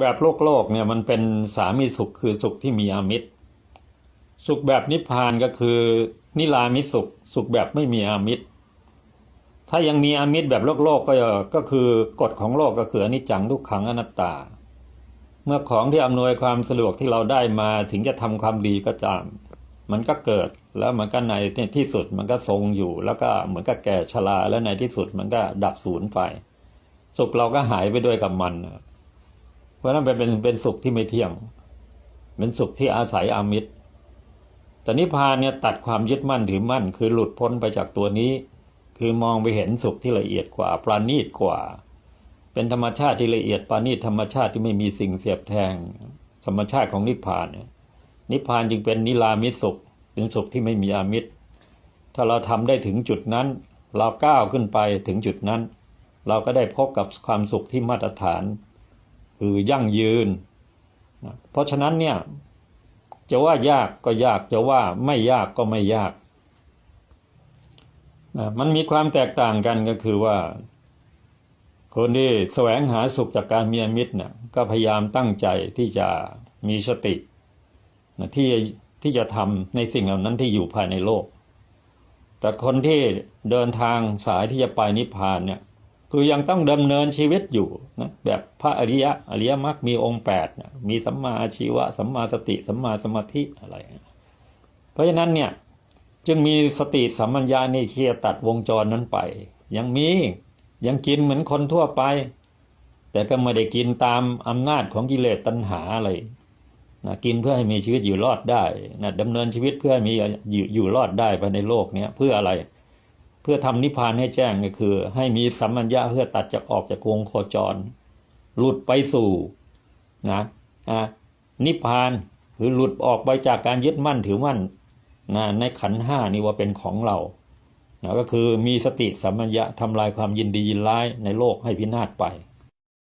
แบบโลกโลกเนี่ยมันเป็นสามีสุขคือสุขที่มีอามิตร สุขแบบนิพพานก็คือนิรามิตสุข สุขแบบไม่มีอามิตร ถ้ายังมีอามิตรแบบโลกโลกก็ก็คือกฎของโลกก็คืออนิจจังทุกขังอนัตตา เมื่อของที่อำนวยความสะดวกที่เราได้มาถึงจะทำความดีก็ตาม มันก็เกิดแล้วมันก็ในที่สุดมันก็ทรงอยู่ แล้วก็เหมือนกับแก่ชราแล้วในที่สุดมันก็ดับสูญไป สุขเราก็หายไปด้วยกับมัน ราะนั้นเป็นเป็นเป็นสุขที่ไม่เที่ยง เป็นสุขที่อาศัยอามิตรแต่นิพพานเนี่ยตัดความยึดมั่นถือมั่น คือหลุดพ้นไปจากตัวนี้ คือมองไปเห็นสุขที่ละเอียดกว่าปราณีตกว่า เป็นธรรมชาติที่ละเอียดปราณีตธรรมชาติที่ไม่มีสิ่งเสียบแทง ธรรมชาติของนิพพานเนี่ยนิพพานจึงเป็นนิรามิตสุข เป็นสุขที่ไม่มีอามิตรถ้าเราทำได้ถึงจุดนั้น เราก้าวขึ้นไปถึงจุดนั้น เราก็ได้พบกับความสุขที่มาตรฐาน คือยั่งยืนนะเพราะฉะนั้นเนี่ยจะว่ายากก็ยากจะว่าไม่ยากก็ไม่ยากนะมันมีความแตกต่างกันก็คือว่า คนที่แสวงหาสุขจากการมีมิตรเนี่ยก็พยายามตั้งใจที่จะมีสตินะที่ที่จะทำในสิ่งเหล่านั้นที่อยู่ภายในโลก แต่คนที่เดินทางสายที่จะไปนิพพานเนี่ย คือยังต้องดำเนินชีวิตอยู่นะแบบพระอริยะอริยมรรคมีองค์แปดนะมีสัมมาอาชีวะสัมมาสติสัมมาสมาธิอะไร เพราะฉะนั้นเนี่ยจึงมีสติสัมมัญญาในเคียตัดวงจรนั้นไป ยังมียังกินเหมือนคนทั่วไป แต่ก็ไม่ได้กินตามอำนาจของกิเลสตัณหาอะไรนะกินเพื่อให้มีชีวิตอยู่รอดได้นะดำเนินชีวิตเพื่อให้มีอยู่อยู่รอดได้ภายในโลกเนี้ยเพื่ออะไร พื่อทำนิพพานให้แจ้งก็คือ ให้มีสัมมัญญาเพื่อตัดจากออกจากวงโคจร หลุดไปสู่นะน่ะนิพพานคือหลุดออกไปจากการยึดมั่นถือมั่นนะในขันห้านี่ว่าเป็นของเรานะก็คือมีสติสัมมัญญะทำลายความยินดียินร้ายในโลกให้พินาศไป